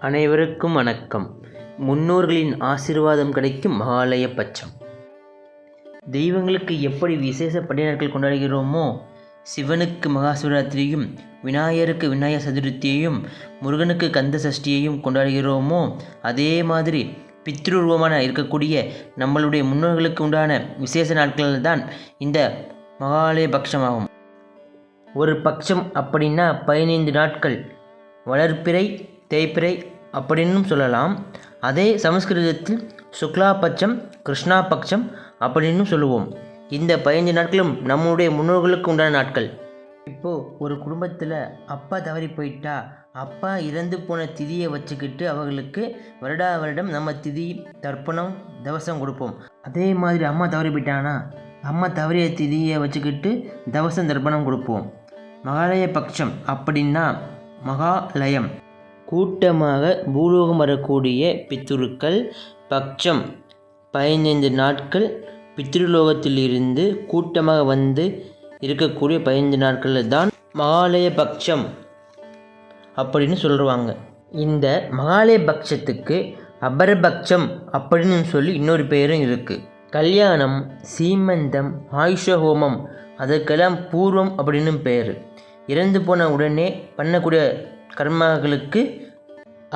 அனைவருக்கும் வணக்கம். முன்னோர்களின் ஆசீர்வாதம் கிடைக்கும் மகாலய பட்சம். தெய்வங்களுக்கு எப்படி விசேஷ பண்டிகைகள் நாட்கள் கொண்டாடுகிறோமோ சிவனுக்கு மகா சிவராத்திரியும் விநாயகருக்கு விநாயகர் சதுர்த்தியையும் முருகனுக்கு கந்த சஷ்டியையும் கொண்டாடுகிறோமோ அதே மாதிரி பித்ருருவமான இருக்கக்கூடிய நம்மளுடைய முன்னோர்களுக்கு உண்டான விசேஷ நாட்கள் தான் இந்த மகாலய பட்சமாகும். ஒரு பட்சம் அப்படின்னா பதினைந்து நாட்கள் வளர்ப்பிறை தேய்பிறை அப்படின்னும் சொல்லலாம். அதே சமஸ்கிருதத்தில் சுக்லா பட்சம் கிருஷ்ணா பட்சம் அப்படின்னும் சொல்லுவோம். இந்த பதினஞ்சு நாட்களும் நம்முடைய முன்னோர்களுக்கு உண்டான நாட்கள். இப்போது ஒரு குடும்பத்தில் அப்பா தவறி போயிட்டா அப்பா இறந்து போன திதியை வச்சுக்கிட்டு அவர்களுக்கு வருடா வருடம் நம்ம திதி தர்ப்பணம் தவசம் கொடுப்போம். அதே மாதிரி அம்மா தவறி போயிட்டாங்கன்னா அம்மா தவறிய திதியை வச்சுக்கிட்டு தவசம் தர்ப்பணம் கொடுப்போம். மகாலய பட்சம் அப்படின்னா மகாலயம். கூட்டமாக பூலோகம் வரக்கூடிய பித்துருக்கள் பட்சம் பதினைந்து நாட்கள் பித்ருலோகத்திலிருந்து கூட்டமாக வந்து இருக்கக்கூடிய பதினைந்து நாட்களில் தான் மகாலய பட்சம் அப்படின்னு சொல்லுவாங்க. இந்த மகாலய பட்சத்துக்கு அபரபக்ஷம் அப்படின்னு சொல்லி இன்னொரு பேரும் இருக்குது கல்யாணம் சீமந்தம் ஆயுஷ ஹோமம் அதற்கெல்லாம் பூர்வம் அப்படின்னு பேர் இறந்து போன உடனே பண்ணக்கூடிய கர்மாக்களுக்கு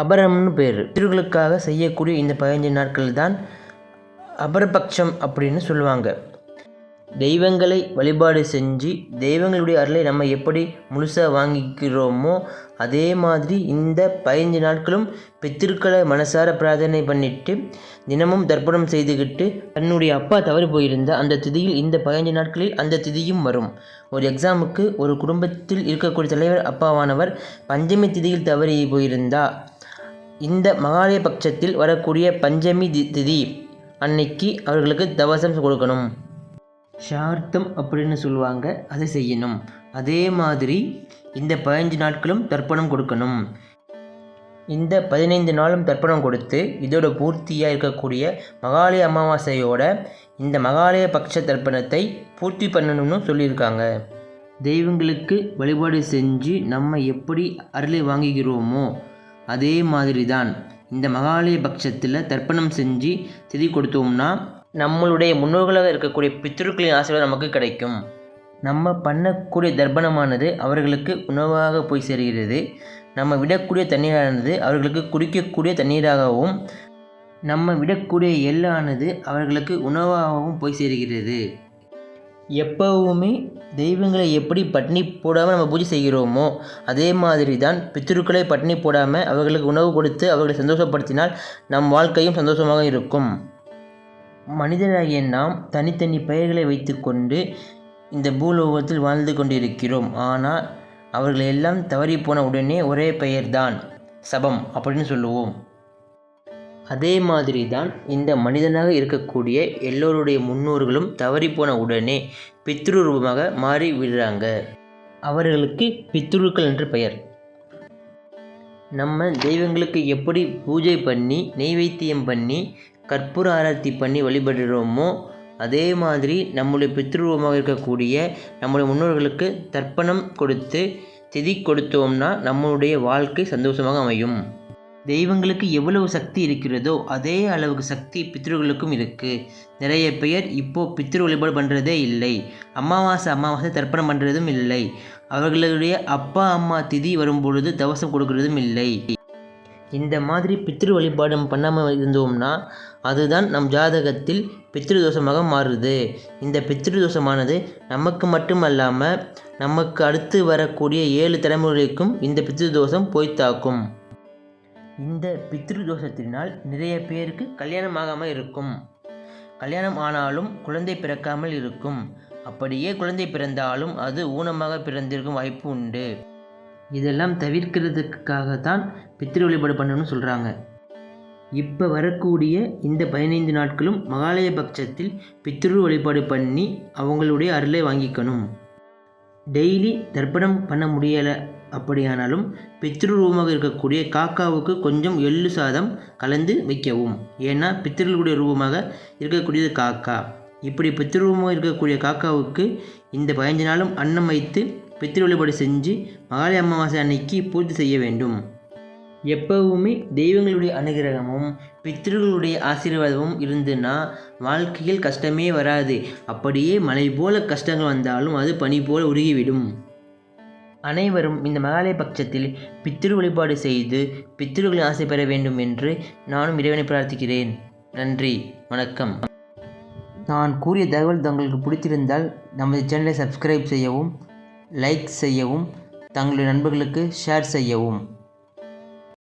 அபரம்னு பேர். திருகளுக்காக செய்யக்கூடிய இந்த பதினஞ்சு நாட்கள் தான் அபரபக்ஷம் அப்படின்னு சொல்லுவாங்க. தெய்வங்களை வழிபாடு செஞ்சு தெய்வங்களுடைய அருளை நம்ம எப்படி முழுசாக வாங்கிக்கிறோமோ அதே மாதிரி இந்த பதினஞ்சு நாட்களும் பித்திருக்களை மனசார பிரார்த்தனை பண்ணிட்டு தினமும் தர்ப்பணம் செய்துக்கிட்டு தன்னுடைய அப்பா தவறி போயிருந்த அந்த திதியில் இந்த பதினஞ்சு நாட்களில் அந்த திதியும் வரும். ஒரு எக்ஸாமுக்கு ஒரு குடும்பத்தில் இருக்கக்கூடிய தலைவர் அப்பாவானவர் பஞ்சமி திதியில் தவறி போயிருந்தா இந்த மகாலய பட்சத்தில் வரக்கூடிய பஞ்சமி தி- திதி அன்னைக்கு அவர்களுக்கு தவசம் கொடுக்கணும். ஷார்த்தம் அப்படின்னு சொல்லுவாங்க அதை செய்யணும். அதே மாதிரி இந்த பதினஞ்சு நாட்களும் தர்ப்பணம் கொடுக்கணும். இந்த பதினைந்து நாளும் தர்ப்பணம் கொடுத்து இதோட பூர்த்தியாக இருக்கக்கூடிய மகாலய அமாவாசையோட இந்த மகாலய பட்ச தர்ப்பணத்தை பூர்த்தி பண்ணணும்னு சொல்லியிருக்காங்க. தெய்வங்களுக்கு வழிபாடு செஞ்சு நம்ம எப்படி அருளை வாங்குகிறோமோ அதே மாதிரி தான் இந்த மகாலய பட்சத்தில் தர்ப்பணம் செஞ்சு திதி கொடுத்தோம்னா நம்மளுடைய முன்னோர்களாக இருக்கக்கூடிய பித்திருக்களின் ஆசீர்வாதம் நமக்கு கிடைக்கும். நம்ம பண்ணக்கூடிய தர்ப்பணமானது அவர்களுக்கு உணவாக போய் சேர்கிறது. நம்ம விடக்கூடிய தண்ணீரானது அவர்களுக்கு குடிக்கக்கூடிய தண்ணீராகவும் நம்ம விடக்கூடிய எள்ளானது அவர்களுக்கு உணவாகவும் போய் சேர்கிறது. எப்பவுமே தெய்வங்களை எப்படி பட்னி போடாமல் நம்ம பூஜை செய்கிறோமோ அதே மாதிரி தான் பித்ருக்களை பட்னி போடாமல் அவர்களுக்கு உணவு கொடுத்து அவர்களை சந்தோஷப்படுத்தினால் நம் வாழ்க்கையும் சந்தோஷமாக இருக்கும். மனிதராகிய நாம் தனித்தனி பெயர்களை வைத்துக்கொண்டு இந்த பூலோகத்தில் வாழ்ந்து கொண்டிருக்கிறோம். ஆனால் அவர்கள் எல்லாம் தவறி போன உடனே ஒரே பெயர்தான் சபம் அப்படின்னு சொல்லுவோம். அதே மாதிரி தான் இந்த மனிதனாக இருக்கக்கூடிய எல்லோருடைய முன்னோர்களும் தவறிப்போன உடனே பித்ரு ரூபமாக மாறி விடுறாங்க. அவர்களுக்கு பித்ருக்கள் என்று பெயர். நம்ம தெய்வங்களுக்கு எப்படி பூஜை பண்ணி நெய்வேத்தியம் பண்ணி கற்பூர ஆரத்தி பண்ணி வழிபடுகிறோமோ அதே மாதிரி நம்முடைய பித்ருவமாக இருக்கக்கூடிய நம்முடைய முன்னோர்களுக்கு தர்ப்பணம் கொடுத்து திதி கொடுத்தோம்னா நம்மளுடைய வாழ்க்கை சந்தோஷமாக அமையும். தெய்வங்களுக்கு எவ்வளவு சக்தி இருக்கிறதோ அதே அளவுக்கு சக்தி பித்ருகளுக்கும் இருக்குது நிறைய பேர் இப்போது பித்ரு வழிபாடு பண்ணுறதே இல்லை. அமாவாசை அமாவாசை தர்ப்பணம் பண்ணுறதும் இல்லை. அவர்களுடைய அப்பா அம்மா திதி வரும்பொழுது தவசம் கொடுக்கறதும் இல்லை. இந்த மாதிரி பித்ரு வழிபாடு பண்ணாமல் இருந்தோம்னா அதுதான் நம் ஜாதகத்தில் பித்ரு தோஷமாக மாறுது. இந்த பித்ரு தோஷமானது நமக்கு மட்டுமல்லாமல் நமக்கு அடுத்து வரக்கூடிய ஏழு தலைமுறைக்கும் இந்த பித்ரு தோஷம் போய் தாக்கும். இந்த பித்ரு தோஷத்தினால் நிறைய பேருக்கு கல்யாணம் ஆகாமல் இருக்கும். கல்யாணம் ஆனாலும் குழந்தை பிறக்காமல் இருக்கும். அப்படியே குழந்தை பிறந்தாலும் அது ஊனமாக பிறந்திருக்கும் வாய்ப்பு உண்டு. இதெல்லாம் தவிர்க்கிறதுக்காக தான் பித்ரு வழிபாடு பண்ணணும்னு சொல்கிறாங்க இப்போ வரக்கூடிய இந்த பதினைந்து நாட்களும் மகாலய பட்சத்தில் பித்ரு வழிபாடு பண்ணி அவங்களுடைய அருளை வாங்கிக்கணும். டெய்லி தர்ப்பணம் பண்ண முடியலை அப்படியானாலும் பித்ரு ரூபமாக இருக்கக்கூடிய காக்காவுக்கு கொஞ்சம் எள்ளு சாதம் கலந்து வைக்கவும். ஏன்னா பித்திருளுடைய ரூபமாக இருக்கக்கூடியது காக்கா. இப்படி பித்ரு ரூபமாக இருக்கக்கூடிய காக்காவுக்கு இந்த பதினஞ்சு நாளும் அன்னம் வைத்து பித்திரு வழிபாடு செஞ்சு மகாலய அமாவாசை அன்னைக்கு பூர்த்தி செய்ய வேண்டும். எப்பவுமே தெய்வங்களுடைய அனுகிரகமும் பித்திருகளுடைய ஆசீர்வாதமும் இருந்துன்னா வாழ்க்கையில் கஷ்டமே வராது. அப்படியே மலை போல கஷ்டங்கள் வந்தாலும் அது பனி போல உருகிவிடும். அனைவரும் இந்த மகாலய பட்சத்தில் பித்திரு வழிபாடு செய்து பித்ருகளின் ஆசை பெற வேண்டும் என்று நானும் இறைவனை பிரார்த்திக்கிறேன். நன்றி வணக்கம். நான் கூறிய தகவல் தங்களுக்கு பிடித்திருந்தால் நமது சேனலை சப்ஸ்கிரைப் செய்யவும் லைக் செய்யவும் தங்களுடைய நண்பர்களுக்கு ஷேர் செய்யவும்.